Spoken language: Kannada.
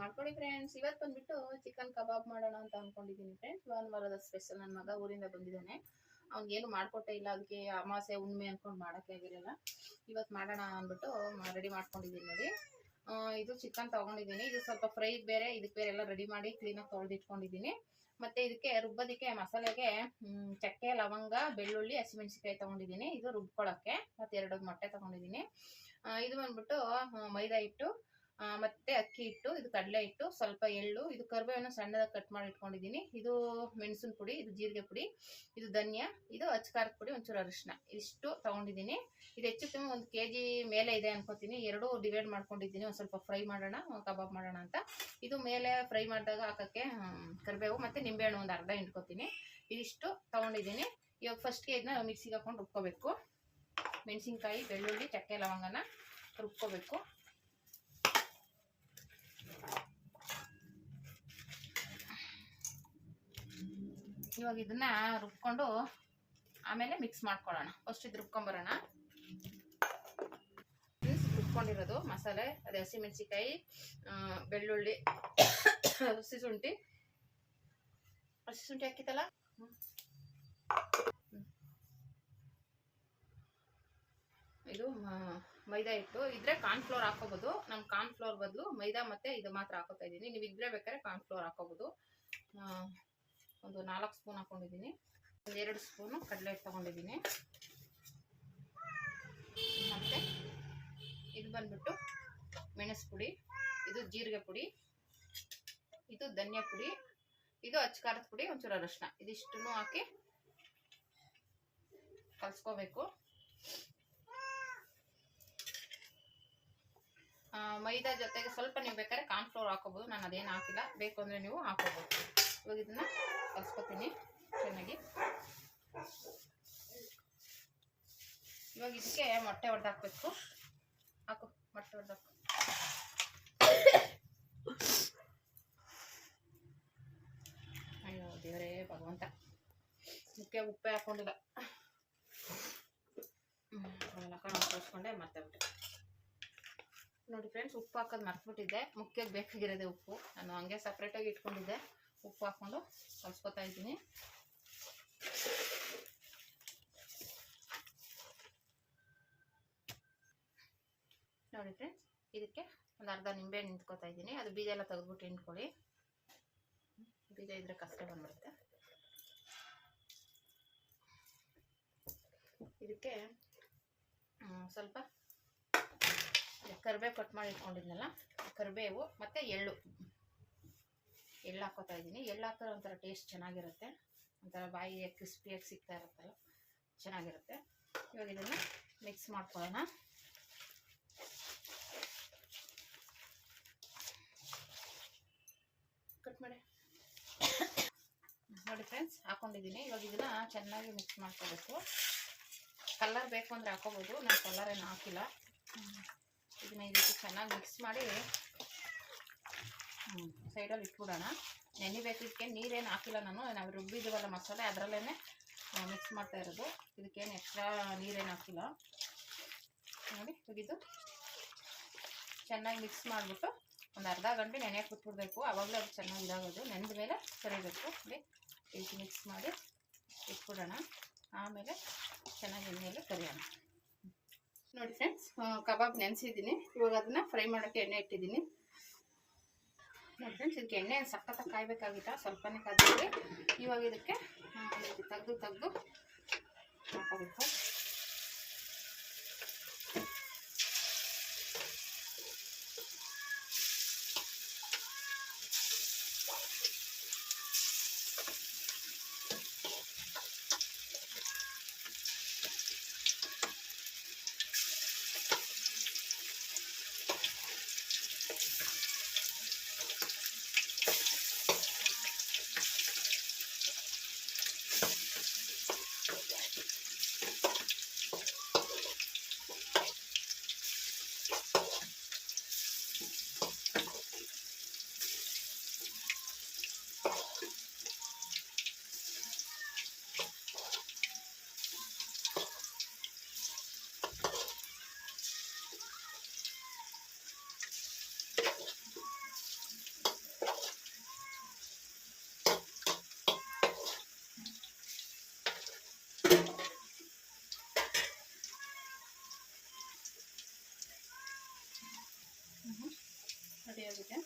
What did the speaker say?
ಮಾಡ್ಕೊಳ್ಳಿ ಫ್ರೆಂಡ್ಸ್ ಇವತ್ತು ಬಂದ್ಬಿಟ್ಟು ಚಿಕನ್ ಕಬಾಬ್ ಮಾಡೋಣ ಅಂತ ಅನ್ಕೊಂಡಿದ್ದೀನಿ ಫ್ರೆಂಡ್ಸ್ ಭಾನುವಾರದ ಸ್ಪೆಷಲ್ ನನ್ನ ಮಗ ಊರಿಂದ ಬಂದಿದ್ದಾನೆ. ಅವ್ನಿಗೇನು ಮಾಡಿಕೊಟ್ಟೆ ಇಲ್ಲ ಅದಕ್ಕೆ ಅಮಾಸೆ ಉಣ್ಮೆ ಅಂದ್ಕೊಂಡು ಮಾಡೋಕ್ಕೆ ಆಗಿರಲಿಲ್ಲ ಇವತ್ತು ಮಾಡೋಣ ಅಂದ್ಬಿಟ್ಟು ರೆಡಿ ಮಾಡ್ಕೊಂಡಿದ್ದೀನಿ ನೋಡಿ. ಇದು ಚಿಕನ್ ತಗೊಂಡಿದ್ದೀನಿ. ಇದು ಸ್ವಲ್ಪ ಫ್ರೈ ಬೇರೆ ಇದಕ್ಕೆ ಬೇರೆ ಎಲ್ಲ ರೆಡಿ ಮಾಡಿ ಕ್ಲೀನಾಗಿ ತೊಳೆದಿಟ್ಕೊಂಡಿದ್ದೀನಿ. ಮತ್ತೆ ಇದಕ್ಕೆ ರುಬ್ಬೋದಕ್ಕೆ ಮಸಾಲೆಗೆ ಚಕ್ಕೆ, ಲವಂಗ, ಬೆಳ್ಳುಳ್ಳಿ ಹಸಿಮೆಣಸಿಕಾಯಿ ತೊಗೊಂಡಿದ್ದೀನಿ. ಇದು ರುಬ್ಕೊಳ್ಳೋಕ್ಕೆ ಮತ್ತೆ ಎರಡು ಮೊಟ್ಟೆ ತೊಗೊಂಡಿದ್ದೀನಿ. ಇದು ಬಂದ್ಬಿಟ್ಟು ಮೈದಾ ಹಿಟ್ಟು ಮತ್ತೆ ಅಕ್ಕಿ ಹಿಟ್ಟು, ಇದು ಕಡಲೆ ಹಿಟ್ಟು, ಸ್ವಲ್ಪ ಎಳ್ಳು, ಇದು ಕರಿಬೇವನ್ನು ಸಣ್ಣದಾಗಿ ಕಟ್ ಮಾಡಿ ಇಟ್ಕೊಂಡಿದ್ದೀನಿ. ಇದು ಮೆಣಸಿನ ಪುಡಿ, ಇದು ಜೀರಿಗೆ ಪುಡಿ, ಇದು ಧನಿಯಾ, ಇದು ಅಚ್ಕಾರದ ಪುಡಿ, ಒಂಚೂರು ಅರಿಶಿನ ಇಷ್ಟು ತಗೊಂಡಿದ್ದೀನಿ. ಇದು ಹೆಚ್ಚು ಕಮ್ಮಿ ಒಂದು ಕೆ ಜಿ ಮೇಲೆ ಇದೆ ಅನ್ಕೋತೀನಿ. ಎರಡು ಡಿವೈಡ್ ಮಾಡ್ಕೊಂಡಿದ್ದೀನಿ. ಒಂದು ಸ್ವಲ್ಪ ಫ್ರೈ ಮಾಡೋಣ ಕಬಾಬ್ ಮಾಡೋಣ ಅಂತ. ಇದು ಮೇಲೆ ಫ್ರೈ ಮಾಡಿದಾಗ ಹಾಕೋಕ್ಕೆ ಕರಿಬೇವು ಮತ್ತು ನಿಂಬೆಹಣ್ಣು ಒಂದು ಅರ್ಧ ಹಿಂಡ್ಕೊತೀನಿ. ಇದಿಷ್ಟು ತೊಗೊಂಡಿದ್ದೀನಿ. ಇವಾಗ ಫಸ್ಟ್ಗೆ ಇದನ್ನ ಮಿಕ್ಸಿಗೆ ಹಾಕೊಂಡು ರುಬ್ಕೋಬೇಕು. ಮೆಣಸಿನ್ಕಾಯಿ, ಬೆಳ್ಳುಳ್ಳಿ, ಚಕ್ಕೆ, ಲವಂಗನ ರುಬ್ಕೋಬೇಕು. ಇವಾಗ ಇದನ್ನ ರುಬ್ಕೊಂಡು ಆಮೇಲೆ ಮಿಕ್ಸ್ ಮಾಡ್ಕೊಳ್ಳೋಣ. ಫಸ್ಟ್ ಇದು ರುಬ್ಕೊಂಬರೋಣ ರುಬ್ಕೊಂಡಿರೋದು ಮಸಾಲೆ, ಅದೇ ಹಸಿಮೆಣಸಿಕಾಯಿ ಬೆಳ್ಳುಳ್ಳಿ, ಹಸಿ ಶುಂಠಿ. ಹಸಿ ಶುಂಠಿ ಹಾಕಿತ್ತಲ್ಲ. ಇದು ಮೈದಾ ಹಿಟ್ಟು. ಇದ್ರೆ ಕಾರ್ನ್ಫ್ಲೋರ್ ಹಾಕೋಬಹುದು ನಾನು ಕಾರ್ನ್ಫ್ಲೋರ್ ಬದಲು ಮೈದಾ ಮತ್ತೆ ಇದು ಮಾತ್ರ ಹಾಕೋತಾ ಇದ್ದೀನಿ. ನೀವು ಇದ್ರೆ ಬೇಕಾದ್ರೆ ಕಾರ್ನ್ಫ್ಲೋರ್ ಹಾಕೋಬಹುದು ಒಂದು ನಾಲ್ಕು ಸ್ಪೂನ್ ಹಾಕೊಂಡಿದ್ದೀನಿ. ಒಂದೆರಡು ಸ್ಪೂನು ಕಡಲೆ ಹಿಟ್ಟು ತಗೊಂಡಿದ್ದೀನಿ. ಮತ್ತೆ ಇದು ಬಂದ್ಬಿಟ್ಟು ಮೆಣಸು ಪುಡಿ ಇದು ಜೀರಿಗೆ ಪುಡಿ, ಇದು ಧನಿಯಾ ಪುಡಿ, ಇದು ಅಚ್ಚಕಾರದ ಪುಡಿ, ಒಂಚೂರು ಅರಶಿನ. ಇದಿಷ್ಟನ್ನು ಹಾಕಿ ಕಲಸ್ಕೋಬೇಕು. ಮೈದಾ ಜೊತೆಗೆ ಸ್ವಲ್ಪ ನೀವು ಬೇಕಾದ್ರೆ ಕಾರ್ನ್ಫ್ಲೋರ್ ಹಾಕೋಬೋದು. ನಾನು ಅದೇನು ಹಾಕಿಲ್ಲ. ಬೇಕು ಅಂದರೆ ನೀವು ಹಾಕೋಬೋದು. ಇವಾಗ ಇದನ್ನ ಕಲ್ಸ್ಕೊತೀನಿ ಚೆನ್ನಾಗಿ. ಇವಾಗ ಇದಕ್ಕೆ ಮೊಟ್ಟೆ ಹೊಡೆದಾಕ್ಬೇಕು ಹಾಕು, ಮೊಟ್ಟೆ ಹೊಡೆದಾಕು ಅಯ್ಯೋ ದೇವರೇ, ಭಗವಂತ. ಮುಖ್ಯ ಉಪ್ಪೆ ಹಾಕೊಂಡಿಲ್ಲ. ಕಳ್ಸ್ಕೊಂಡೆ ಅದನ್ನ ಹಾಕೊಂಡು ತೋರಿಸ್ಕೊಂಡೆ ಮತ್ತೆ ಬಿಟ್ಟೆ ನೋಡಿ ಫ್ರೆಂಡ್ಸ್, ಉಪ್ಪು ಹಾಕೋದು ಮರ್ತ್ಬಿಟ್ಟಿದ್ದೆ ಮುಖ್ಯಕ್ಕೆ ಬೇಕಾಗಿರೋದೆ ಉಪ್ಪು. ನಾನು ಹಂಗೆ ಸಪ್ರೇಟಾಗಿ ಇಟ್ಕೊಂಡಿದ್ದೆ. ಉಪ್ಪು ಹಾಕ್ಕೊಂಡು ಕಲ್ಸ್ಕೊತಾ ಇದ್ದೀನಿ. ನೋಡಿ ಫ್ರೆಂಡ್ಸ್ ಇದಕ್ಕೆ ಒಂದು ಅರ್ಧ ನಿಂಬೆ ನಿಂತ್ಕೋತಾ ಇದ್ದೀನಿ. ಅದು ಬೀಜ ಎಲ್ಲ ತೆಗೆದ್ಬಿಟ್ಟು ಹಿಂಡ್ಕೊಳ್ಳಿ. ಬೀಜ ಇದ್ರೆ ಕಷ್ಟ ಬಂದ್ಬಿಡುತ್ತೆ. ಇದಕ್ಕೆ ಸ್ವಲ್ಪ ಕರಿಬೇವು ಕಟ್ ಮಾಡಿ ಇಟ್ಕೊಂಡಿದ್ನಲ್ಲ, ಕರಿಬೇವು ಮತ್ತು ಎಳ್ಳು. ಎಳ್ಳು ಹಾಕೋತಾ ಇದ್ದೀನಿ. ಎಳ್ಳು ಹಾಕಿದ್ರೆ ಒಂಥರ ಟೇಸ್ಟ್ ಚೆನ್ನಾಗಿರುತ್ತೆ. ಒಂಥರ ಬಾಯಿಗೆ ಕ್ರಿಸ್ಪಿಯಾಗಿ ಸಿಗ್ತಾ ಇರುತ್ತಲ್ಲ, ಚೆನ್ನಾಗಿರುತ್ತೆ. ಇವಾಗ ಇದನ್ನು ಮಿಕ್ಸ್ ಮಾಡ್ಕೊಳ್ಳೋಣ. ಕಟ್ ಮಾಡಿ. ನೋಡಿ ಫ್ರೆಂಡ್ಸ್ ಹಾಕೊಂಡಿದ್ದೀನಿ. ಇವಾಗ ಇದನ್ನ ಚೆನ್ನಾಗಿ ಮಿಕ್ಸ್ ಮಾಡ್ಕೋಬೇಕು. ಕಲರ್ ಬೇಕು ಅಂದರೆ ಹಾಕೋಬೋದು ನಾನು ಕಲರ್ ಏನು ಹಾಕಿಲ್ಲ. ಇದನ್ನ ಇದಕ್ಕೆ ಚೆನ್ನಾಗಿ ಮಿಕ್ಸ್ ಮಾಡಿ ಸೈಡಲ್ಲಿ ಇಟ್ಬಿಡೋಣ. ನೆನಿಬೇಕು ಇದಕ್ಕೆ ನೀರೇನು ಹಾಕಿಲ್ಲ ನಾನು, ನಾವು ರುಬ್ಬಿದ್ದೀವಲ್ಲ ಮಸಾಲೆ ಅದರಲ್ಲೇ ಮಿಕ್ಸ್ ಮಾಡ್ತಾ ಇರೋದು. ಇದಕ್ಕೇನು ಎಕ್ಸ್ಟ್ರಾ ನೀರೇನು ಹಾಕಿಲ್ಲ. ನೋಡಿ ಇದು ಚೆನ್ನಾಗಿ ಮಿಕ್ಸ್ ಮಾಡಿಬಿಟ್ಟು ಒಂದು ಅರ್ಧ ಗಂಟೆ ನೆನೆಯಕ್ಕೆ ಬಿಟ್ಬಿಡ್ಬೇಕು. ಆವಾಗಲೇ ಅದು ಚೆನ್ನಾಗಿ ಇದಾಗೋದು. ನೆನೆದ ಮೇಲೆ ಸರಿಬೇಕು ಈ ರೀತಿ ಮಿಕ್ಸ್ ಮಾಡಿ ಇಟ್ಬಿಡೋಣ. ಆಮೇಲೆ ಚೆನ್ನಾಗಿ ಎಣ್ಣೆಯಲ್ಲಿ ಕರಿಯೋಣ. ನೋಡಿ ಫ್ರೆಂಡ್ಸ್ ಕಬಾಬ್ ನೆನೆಸಿದ್ದೀನಿ. ಇವಾಗ ಅದನ್ನ ಫ್ರೈ ಮಾಡೋಕ್ಕೆ ಎಣ್ಣೆ ಇಟ್ಟಿದ್ದೀನಿ. ಫ್ರೆಂಡ್ಸ್ ಇದಕ್ಕೆ ಎಣ್ಣೆ ಸಖತ್ತಾಗಿ ಕಾಯಬೇಕಾಗಿತ್ತ ಸ್ವಲ್ಪನೇ ಕಾದಿದೆ ಇವಾಗ ಇದಕ್ಕೆ ತೆಗ್ದು ತೆಗ್ದು ಹಾಕೋಬೇಕು. వేయబుద్దా